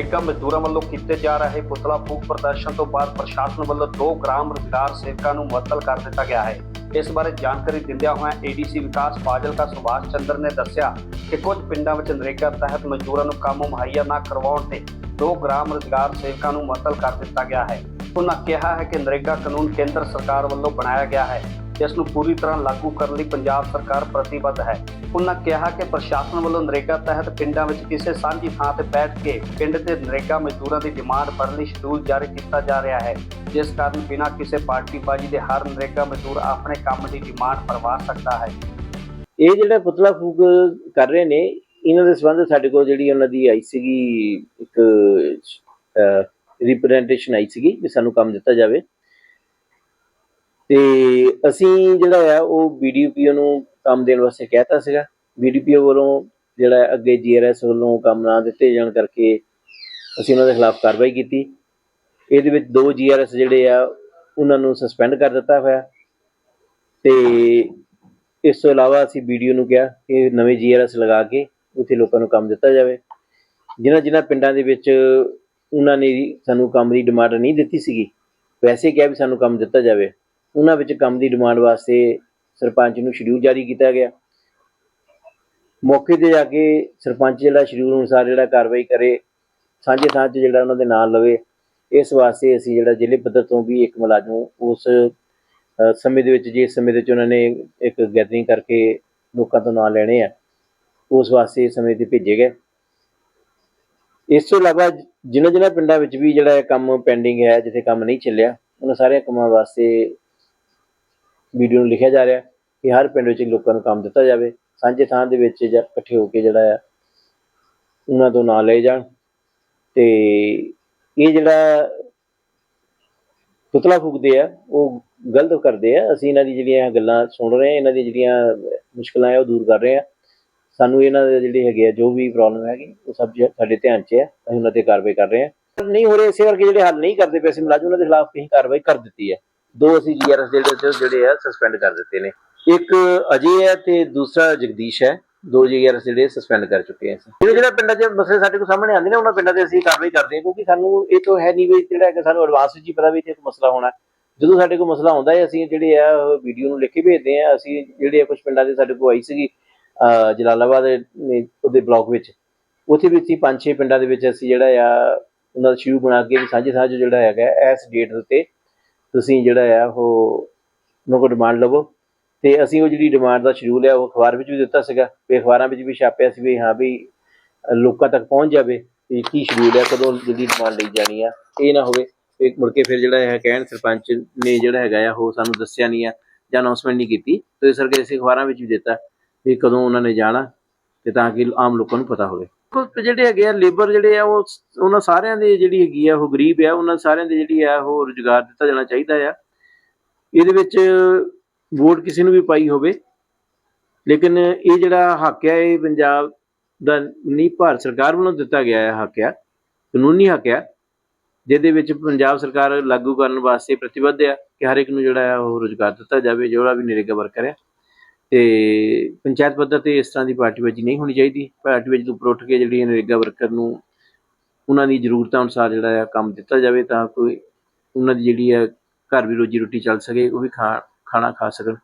ਨਰੇਗਾ ਮਜ਼ਦੂਰਾਂ ਵੱਲੋਂ ਕੀਤੇ ਜਾ ਰਹੇ ਪੁਤਲਾ ਫੂਕ ਪ੍ਰਦਰਸ਼ਨ ਤੋਂ ਬਾਅਦ ਪ੍ਰਸ਼ਾਸਨ ਵੱਲੋਂ ਦੋ ਗ੍ਰਾਮ ਰੁਜ਼ਗਾਰ ਸੇਵਕਾਂ ਨੂੰ ਮੁਅੱਤਲ ਕਰ ਦਿੱਤਾ ਗਿਆ ਹੈ। ਇਸ ਬਾਰੇ ਜਾਣਕਾਰੀ ਦਿੰਦਿਆਂ ਹੋਇਆਂ ਏਡੀਸੀ ਵਿਕਾਸ ਫਾਜ਼ਿਲਕਾ ਸੁਭਾਸ਼ ਚੰਦਰ ਨੇ ਦੱਸਿਆ ਕਿ ਕੁਝ ਪਿੰਡਾਂ ਵਿੱਚ ਨਰੇਗਾ ਤਹਿਤ ਮਜ਼ਦੂਰਾਂ ਨੂੰ ਕੰਮ ਮੁਹੱਈਆ ਨਾ ਕਰਵਾਉਣ ਤੇ ਦੋ ਗ੍ਰਾਮ ਰੁਜ਼ਗਾਰ ਸੇਵਕਾਂ ਨੂੰ ਮੁਅੱਤਲ ਕਰ ਦਿੱਤਾ ਗਿਆ ਹੈ। ਉਹਨਾਂ ਕਿਹਾ ਹੈ ਕਿ ਨਰੇਗਾ ਕਾਨੂੰਨ ਕੇਂਦਰ ਸਰਕਾਰ ਵੱਲੋਂ ਬਣਾਇਆ ਗਿਆ ਹੈ। ਇਸ ਨੂੰ ਪੂਰੀ ਤਰ੍ਹਾਂ ਲਾਗੂ ਕਰਨ ਲਈ ਪੰਜਾਬ ਸਰਕਾਰ ਪ੍ਰਤੀਬੱਧ ਹੈ। ਉਹਨਾਂ ਕਿਹਾ ਕਿ ਪ੍ਰਸ਼ਾਸਨ ਵੱਲੋਂ ਨਰੇਗਾ ਤਹਿਤ ਪਿੰਡਾਂ ਵਿੱਚ ਕਿਸੇ ਸਾਂਝੀ ਥਾਂ ਤੇ ਬੈਠ ਕੇ ਪਿੰਡ ਦੇ ਨਰੇਗਾ ਮਜ਼ਦੂਰਾਂ ਦੀ ਡਿਮਾਂਡ ਭਰਨ ਲਈ ਸ਼ਡਿਊਲ ਜਾਰੀ ਕੀਤਾ ਜਾ ਰਿਹਾ ਹੈ। ਜਿਸ ਕਾਰਨ ਬਿਨਾਂ ਕਿਸੇ ਪਾਰਟੀਬਾਜ਼ੀ ਦੇ ਹਰ ਨਰੇਗਾ ਮਜ਼ਦੂਰ ਆਪਣੇ ਕੰਮ ਦੀ ਡਿਮਾਂਡ ਭਰਵਾ ਸਕਦਾ ਹੈ। ਇਹ ਜਿਹੜਾ ਪੁਤਲਾ ਫੂਕ ਕਰ ਰਹੇ ਨੇ, ਇਹਨਾਂ ਦੇ ਸੰਬੰਧ ਸਾਡੇ ਕੋਲ ਜਿਹੜੀ ਉਹਨਾਂ ਦੀ ਆਈ ਸੀਗੀ ਇੱਕ ਰਿਪਰੈਜ਼ੈਂਟੇਸ਼ਨ ਆਈ ਸੀਗੀ ਕਿ ਸਾਨੂੰ ਕੰਮ ਦਿੱਤਾ ਜਾਵੇ। ਤੇ ਅਸੀਂ ਜਿਹੜਾ ਆ, ਉਹ ਬੀਡੀਪੀਓ ਨੂੰ ਕੰਮ ਦੇਣ ਵਾਸਤੇ ਕਹਿਤਾ ਸੀਗਾ। ਬੀਡੀਪੀਓ ਵੱਲੋਂ ਜਿਹੜਾ ਅੱਗੇ ਜੀਆਰਐਸ ਵੱਲੋਂ ਕੰਮ ਨਾ ਦਿੱਤੇ ਜਾਣ ਕਰਕੇ ਅਸੀਂ ਉਹਨਾਂ ਦੇ ਖਿਲਾਫ ਕਾਰਵਾਈ ਕੀਤੀ। ਇਹਦੇ ਵਿੱਚ ਦੋ ਜੀਆਰਐਸ ਜਿਹੜੇ ਆ, ਉਹਨਾਂ ਨੂੰ ਸਸਪੈਂਡ ਕਰ ਦਿੱਤਾ ਹੋਇਆ। ਤੇ ਇਸ ਤੋਂ ਇਲਾਵਾ ਅਸੀਂ ਵੀਡੀਓ ਨੂੰ ਕਿਹਾ ਕਿ ਨਵੇਂ ਜੀਆਰਐਸ ਲਗਾ ਕੇ ਉੱਥੇ ਲੋਕਾਂ ਨੂੰ ਕੰਮ ਦਿੱਤਾ ਜਾਵੇ। ਜਿਨ੍ਹਾਂ ਜਿਨ੍ਹਾਂ ਪਿੰਡਾਂ ਦੇ ਵਿੱਚ ਉਹਨਾਂ ਨੇ ਸਾਨੂੰ ਕੰਮ ਦੀ ਡਿਮਾਂਡ ਨਹੀਂ ਦਿੱਤੀ ਸੀਗੀ, ਵੈਸੇ ਕਿਹਾ ਵੀ ਸਾਨੂੰ ਕੰਮ ਦਿੱਤਾ ਜਾਵੇ। ਉਹਨਾਂ ਵਿੱਚ ਕੰਮ ਦੀ ਡਿਮਾਂਡ ਵਾਸਤੇ ਸਰਪੰਚ ਨੂੰ ਸ਼ਡਿਊਲ ਜਾਰੀ ਕੀਤਾ ਗਿਆ। ਮੌਕੇ ਤੇ ਜਾ ਕੇ ਸਰਪੰਚ ਜਿਹੜਾ ਸ਼ਡਿਊਲ ਅਨੁਸਾਰ ਜਿਹੜਾ ਕਾਰਵਾਈ ਕਰੇ ਸਾਂਝੇ ਥਾਂ 'ਚ ਜਿਹੜਾ ਉਹਨਾਂ ਦੇ ਨਾਲ ਲਵੇ, ਇਸ ਵਾਸਤੇ ਅਸੀਂ ਜਿਹੜਾ ਜ਼ਿਲ੍ਹੇ ਪੱਧਰ ਤੋਂ ਵੀ ਇੱਕ ਮੁਲਾਜ਼ਮ ਉਸ ਸਮੇਂ ਦੇ ਵਿੱਚ, ਜਿਸ ਸਮੇਂ ਦੇ ਵਿੱਚ ਉਹਨਾਂ ਨੇ ਇੱਕ ਗੈਦਰਿੰਗ ਕਰਕੇ ਲੋਕਾਂ ਤੋਂ ਨਾਂ ਲੈਣੇ ਆ, ਉਸ ਵਾਸਤੇ ਸਮੇਂ ਤੇ ਭੇਜੇ ਗਏ। ਇਸ ਤੋਂ ਇਲਾਵਾ ਜਿਨ੍ਹਾਂ ਜਿਨ੍ਹਾਂ ਪਿੰਡਾਂ ਵਿੱਚ ਵੀ ਜਿਹੜਾ ਕੰਮ ਪੈਂਡਿੰਗ ਹੈ, ਜਿੱਥੇ ਕੰਮ ਨਹੀਂ ਚੱਲਿਆ, ਉਹਨਾਂ ਸਾਰੇ ਕੰਮਾਂ ਵਾਸਤੇ ਵੀਡੀਓ ਨੂੰ ਲਿਖਿਆ ਜਾ ਰਿਹਾ ਕਿ ਹਰ ਪਿੰਡ ਵਿੱਚ ਲੋਕਾਂ ਨੂੰ ਕੰਮ ਦਿੱਤਾ ਜਾਵੇ, ਸਾਂਝੇ ਥਾਂ ਦੇ ਵਿੱਚ ਜਾਂ ਇਕੱਠੇ ਹੋ ਕੇ ਜਿਹੜਾ ਆ ਉਹਨਾਂ ਤੋਂ ਨਾਂ ਲਏ ਜਾਣ। ਤੇ ਇਹ ਜਿਹੜਾ ਪੁਤਲਾ ਫੂਕਦੇ ਆ, ਉਹ ਗਲਤ ਕਰਦੇ ਆ। ਅਸੀਂ ਇਹਨਾਂ ਦੀ ਜਿਹੜੀਆਂ ਗੱਲਾਂ ਸੁਣ ਰਹੇ ਆ ਇਹਨਾਂ ਦੀ ਜਿਹੜੀਆਂ ਮੁਸ਼ਕਲਾਂ ਆ, ਉਹ ਦੂਰ ਕਰ ਰਹੇ ਆ ਸਾਨੂੰ ਇਹਨਾਂ ਦੇ ਜਿਹੜੇ ਹੈਗੇ ਆ, ਜੋ ਵੀ ਪ੍ਰੋਬਲਮ ਹੈਗੀ, ਉਹ ਸਭ ਸਾਡੇ ਧਿਆਨ 'ਚ ਹੈ ਅਸੀਂ ਉਹਨਾਂ ਤੇ ਕਾਰਵਾਈ ਕਰ ਰਹੇ ਆ ਨਹੀਂ ਹੋ ਰਹੇ ਇਸੇ ਕਰਕੇ ਜਿਹੜੇ ਹੱਲ ਨਹੀਂ ਕਰਦੇ ਪਏ ਅਸੀਂ, ਮੁਲਾਜ਼ਮ ਉਹਨਾਂ ਦੇ ਖਿਲਾਫ ਕਹੀਂ ਕਾਰਵਾਈ ਕਰ ਦਿੱਤੀ ਹੈ। ਦੋ ਅਸੀਂ ਜੀਆਰਐਸ ਜਿਹੜੇ ਜਿਹੜੇ ਆ ਸਸਪੈਂਡ ਕਰ ਦਿੱਤੇ ਨੇ। ਇੱਕ ਅਜੇ ਹੈ ਤੇ ਦੂਸਰਾ ਜਗਦੀਸ਼ ਹੈ। ਦੋ ਜੀਆਰਐਸ ਜਿਹੜੇ ਸਸਪੈਂਡ ਕਰ ਚੁੱਕੇ ਆ ਜਿਹੜੇ ਜਿਹੜਾ ਪਿੰਡਾਂ 'ਚ ਮਸਲੇ ਸਾਡੇ ਕੋਲ ਸਾਹਮਣੇ ਆਉਂਦੇ ਨੇ, ਉਹਨਾਂ ਪਿੰਡਾਂ ਤੇ ਅਸੀਂ ਕਾਰਵਾਈ ਕਰਦੇ ਹਾਂ ਕਿਉਂਕਿ ਸਾਨੂੰ ਇਹ ਤਾਂ ਹੈ ਨਹੀਂ ਵੀ ਜਿਹੜਾ ਹੈ ਕਿ ਸਾਨੂੰ ਐਡਵਾਂਸ ਵਿੱਚ ਹੀ ਪਤਾ ਵੀ ਇੱਥੇ ਇੱਕ ਮਸਲਾ ਹੋਣਾ। ਜਦੋਂ ਸਾਡੇ ਕੋਲ ਮਸਲਾ ਹੁੰਦਾ ਹੈ, ਅਸੀਂ ਜਿਹੜੇ ਆ ਵੀਡੀਓ ਨੂੰ ਲਿਖ ਕੇ ਭੇਜਦੇ ਆ ਅਸੀਂ ਜਿਹੜੇ ਆ ਕੁਝ ਪਿੰਡਾਂ ਦੇ ਸਾਡੇ ਕੋਲ ਆਈ ਸੀਗੀ ਜਲਾਲਾਬਾਦ ਉਹਦੇ ਬਲਾਕ ਵਿੱਚ। ਉੱਥੇ ਵੀ ਅਸੀਂ ਪੰਜ ਛੇ ਪਿੰਡਾਂ ਦੇ ਵਿੱਚ ਅਸੀਂ ਜਿਹੜਾ ਆ, ਉਹਨਾਂ ਦਾ ਸ਼ਿਊ ਬਣਾ ਕੇ ਵੀ ਸਾਂਝੇ ਸਾਂਝ ਜਿਹੜਾ ਹੈਗਾ, ਇਸ ਡੇਟ ਦੇ ਉੱਤੇ ਤੁਸੀਂ ਜਿਹੜਾ ਆ, ਉਹ ਉਹਨਾਂ ਕੋਲ ਡਿਮਾਂਡ ਲਵੋ। ਤੇ ਅਸੀਂ ਉਹ ਜਿਹੜੀ ਡਿਮਾਂਡ ਦਾ ਸ਼ਡਿਊਲ ਹੈ ਉਹ ਅਖਬਾਰ ਵਿੱਚ ਵੀ ਦਿੱਤਾ ਸੀਗਾ। ਵੀ ਅਖਬਾਰਾਂ ਵਿੱਚ ਵੀ ਛਾਪਿਆ ਸੀ ਵੀ ਹਾਂ ਵੀ ਲੋਕਾਂ ਤੱਕ ਪਹੁੰਚ ਜਾਵੇ, ਵੀ ਕੀ ਸ਼ਡਿਊਲ ਹੈ ਕਦੋਂ ਜਿਹੜੀ ਡਿਮਾਂਡ ਲਈ ਜਾਣੀ ਆ, ਇਹ ਨਾ ਹੋਵੇ। ਵੀ ਮੁੜ ਕੇ ਫਿਰ ਜਿਹੜਾ ਹੈ ਕਹਿਣ ਸਰਪੰਚ ਨੇ ਜਿਹੜਾ ਹੈਗਾ ਆ, ਉਹ ਸਾਨੂੰ ਦੱਸਿਆ ਨਹੀਂ ਆ, ਜਾਂ ਅਨਾਉਂਸਮੈਂਟ ਨਹੀਂ ਕੀਤੀ। ਤੇ ਇਸ ਕਰਕੇ ਅਸੀਂ ਅਖਬਾਰਾਂ ਵਿੱਚ ਵੀ ਦਿੱਤਾ, ਵੀ ਕਦੋਂ ਉਹਨਾਂ ਨੇ ਜਾਣਾ, ਤੇ ਤਾਂ ਕਿ ਆਮ ਲੋਕਾਂ ਨੂੰ ਪਤਾ ਹੋਵੇ। ਕੁਝ ਜਿਹੜੇ ਹੈਗੇ ਆ ਲੇਬਰ ਜਿਹੜੇ ਆ, ਉਹ ਉਹਨਾਂ ਸਾਰਿਆਂ ਦੇ ਜਿਹੜੀ ਹੈਗੀ ਆ, ਉਹ ਗਰੀਬ ਆ, ਉਹਨਾਂ ਸਾਰਿਆਂ ਦੇ ਜਿਹੜੀ ਆ, ਉਹ ਰੁਜ਼ਗਾਰ ਦਿੱਤਾ ਜਾਣਾ ਚਾਹੀਦਾ ਆ। ਇਹਦੇ ਵਿੱਚ ਵੋਟ ਕਿਸੇ ਨੂੰ ਵੀ ਪਾਈ ਹੋਵੇ। ਲੇਕਿਨ ਇਹ ਜਿਹੜਾ ਹੱਕ ਆ, ਇਹ ਪੰਜਾਬ ਦਾ ਨਹੀਂ ਭਾਰਤ ਸਰਕਾਰ ਵੱਲੋਂ ਦਿੱਤਾ ਗਿਆ ਹੈ ਹੱਕ ਆ, ਕਾਨੂੰਨੀ ਹੱਕ ਆ। ਜਿਹਦੇ ਵਿੱਚ ਪੰਜਾਬ ਸਰਕਾਰ ਲਾਗੂ ਕਰਨ ਵਾਸਤੇ ਪ੍ਰਤੀਬੱਧ ਆ ਕਿ ਹਰ ਇੱਕ ਨੂੰ ਜਿਹੜਾ ਆ, ਉਹ ਰੁਜ਼ਗਾਰ ਦਿੱਤਾ ਜਾਵੇ ਜਿਹੜਾ ਵੀ ਨਰੇਗਾ ਵਰਕਰ ਆ। ਤੇ ਪੰਚਾਇਤ ਪੱਧਰ ਤੇ ਇਸ ਤਰ੍ਹਾਂ ਦੀ ਪਾਰਟੀਬਾਜ਼ੀ ਨਹੀਂ ਹੋਣੀ ਚਾਹੀਦੀ। ਪਾਰਟੀਬਾਜ਼ੀ ਤੋਂ ਉੱਪਰ ਉੱਠ ਕੇ ਜਿਹੜੀ ਨਰੇਗਾ ਵਰਕਰ ਨੂੰ ਉਹਨਾਂ ਦੀ ਜ਼ਰੂਰਤਾਂ ਅਨੁਸਾਰ ਜਿਹੜਾ ਆ ਕੰਮ ਦਿੱਤਾ ਜਾਵੇ ਤਾਂ ਕੋਈ ਉਹਨਾਂ ਦੀ ਜਿਹੜੀ ਆ ਘਰ ਵੀ ਰੋਜੀ ਰੋਟੀ ਚੱਲ ਸਕੇ, ਉਹ ਵੀ ਖਾ, ਖਾਣਾ ਖਾ ਸਕਣ।